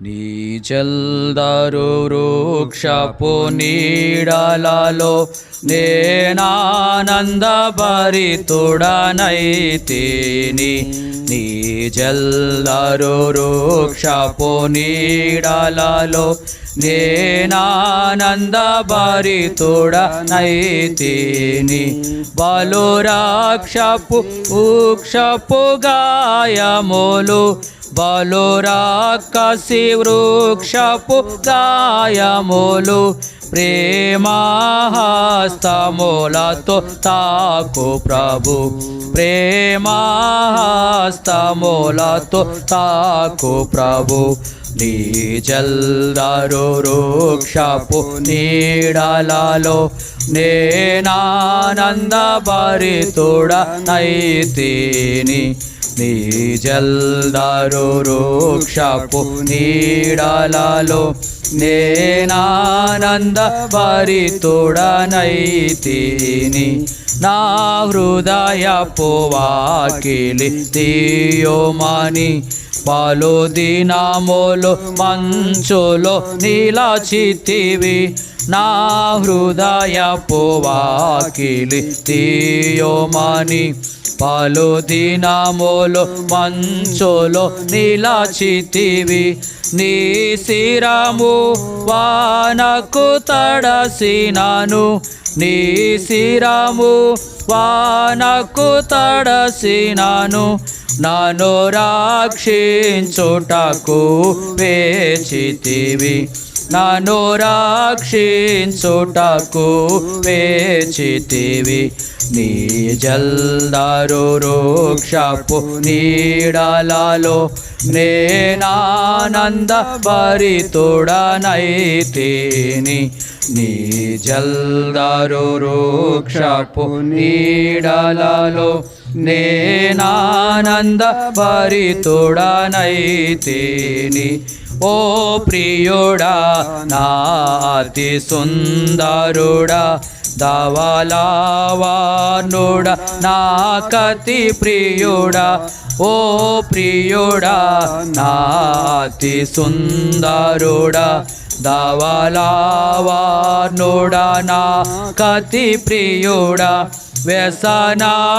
నీ జల్దరు వృక్షపు నీడలలో నేనానంద భరితుడనైతిని నీ జల్దరు వృక్షపు నీడలలో నేనానంద భరితుడనైతిని బలు రాక్షపు ఊక్షపు గాయములు బలురాకసి వృక్షపు గాయములు ప్రేమహస్తములతో తాకు ప్రభు. ప్రేమహస్తములతో తాకు ప్రభు. నీ జల్దరు వృక్షపు నీడలలో నేనానంద భరితుడనైతిని నీ జల్దారు వృక్షపు నీడలలో నేనానంద భరితుడనైతిని నా హృదయపు వాకిలి తీయోమని పలు దినములు మంచులో నీలచితివి నా హృదయపు వాకిలి తీయోమని పలు దినములు మంచులో నీలాచితివి. నీ శిరము వానకు తడసినాను. నీ శిరము వానకు తడసినాను. నన్ను రాక్షించుటకు వేచితివి. నన్ను రాక్షించుటకు వేచితివి. నీ జల్దారు రోక్షపు నీడలలో నేనానంద భరితుడనైతేని. నీ జల్దారు రోక్షపు నీడలలో నేనానంద భరితుడనైతేని. ఓ ప్రియుడా నాతి సుందరుడా ధవలావానుడా నా కతి ప్రియుడా. ఓ ప్రియుడా నాతి సుందరుడా ధవలావానుడా నా కతి ప్రియుడా. వ్యసనాక్రాంతుడుగా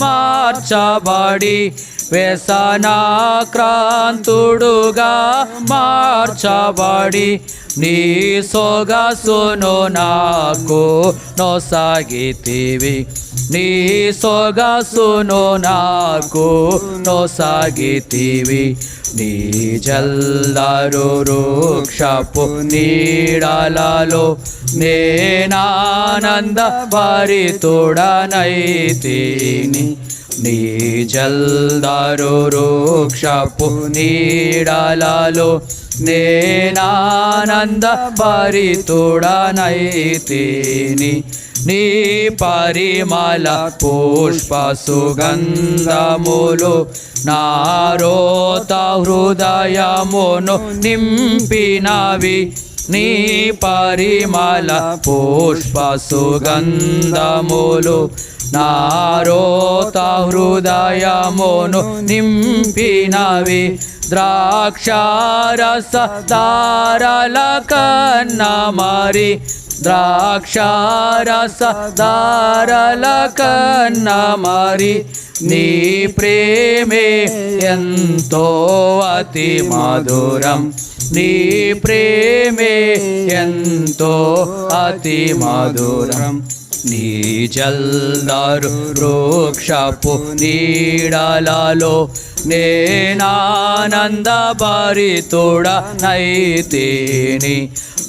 మార్చబడి వ్యసనాక్రాంతుడుగా మార్చబడి నీ సొగసును నాకు నొసాగితివి. నీ సొగసును నాకు నొసాగితివి. నీ జల్లరు వృక్షపు నీడలలో నేనానంద భరితుడనైతిని నీజల్దారు రోక్షపు నీడలలో నేనానంద భరితుడనైతిని. నీ పరిమళ పుష్ప సుగంధములు నారోత హృదయమును నింపినవి. నీ పరిమళ పుష్ప సుగంధములు నారోత హృదయమును నింపినవి. ద్రాక్షారస దారల కన్న మరి. ద్రాక్షారస దారల కన్న మరి. నీ ప్రేమే ఎంతో అతి మధురం. నీ ప్రేమే ఎంతో అతి మధురం. నీ జల్దారు వృక్షపు నీడలలో నేనానంద భరితుడనైతిని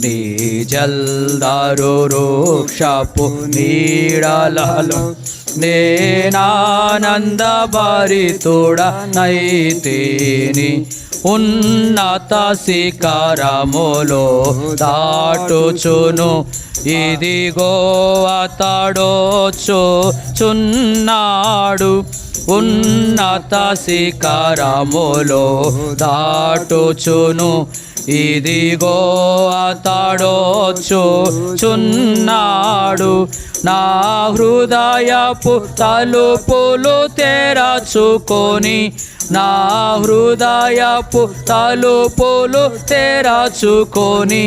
నీ జల్దారు రోక్షపు నీడలలో నేనానంద భరితుడనైతిని ఉన్నత శిఖరములో దాటుచును ఇదిగో అతడోచు చున్నాడు ఉన్నత శిఖరములో దాటుచును. ఇదిగో అతడోచు చున్నాడు నా హృదయపు తలుపులు తెరచుకొని నా హృదయపు తలుపులు తెరచుకొని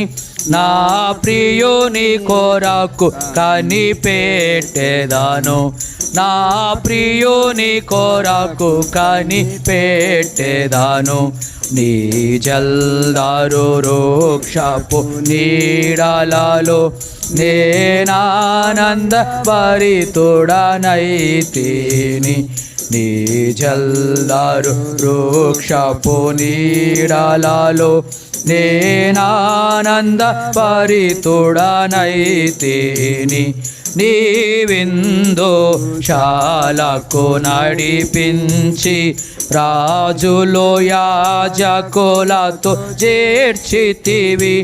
నా ప్రియుని కొరకు కనిపెట్టేదాను. నా ప్రియుని కొరకు కనిపెట్టేదాను. నీ జల్దారు రోక్షపు నీడలలో నేనానంద భరితుడనైతేని. నీ జల్దారు రోక్షపు నీడలలో నేనానంద పరితుడనైతేని నీ విందు శాలకు నడిపించి రాజులో యాజకులతో చేర్చితివి.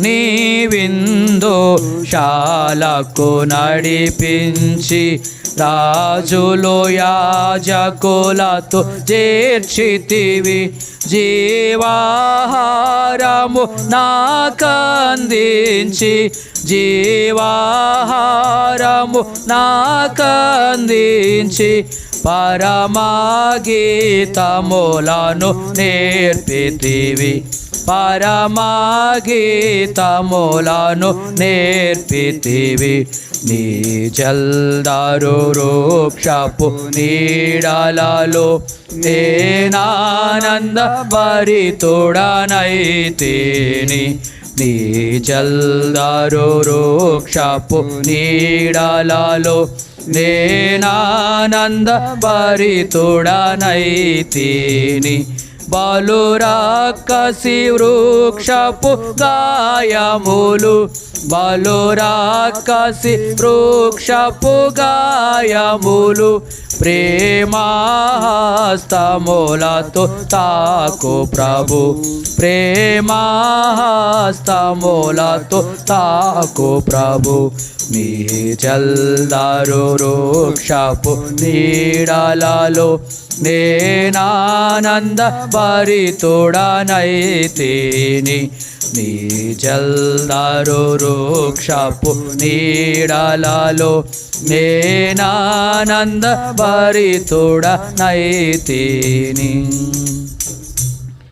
నీ విందు శాలకు నడిపించి రాజులో యాజకులతో చేర్చితివి. జీవాహారము నాకందించి జీవాహారము నాకందించి పరమాగీతములను నేర్పితివి. పరమాగీతములను నేర్పితివి. నీ జల్దారు రూక్షపు నీడలలో నేనానంద భరితుడనైతేని. నీ జల్దారు రూక్షపు నీడలలో నేనానంద భరితుడనైతేని. బలురాకసి వృక్షపు గాయములు బలురాకసి వృక్షపు గాయములు ప్రేమాస్తములతో తాకు ప్రభు. ప్రేమాస్తములతో తాకు ప్రభు. మీ చల్దారు వృక్షపు నీడలలో నేనానంద భరితుడనైతేని నీ జల్దారు వృక్షపు నీడలలో నేనానంద భరితుడనైతేని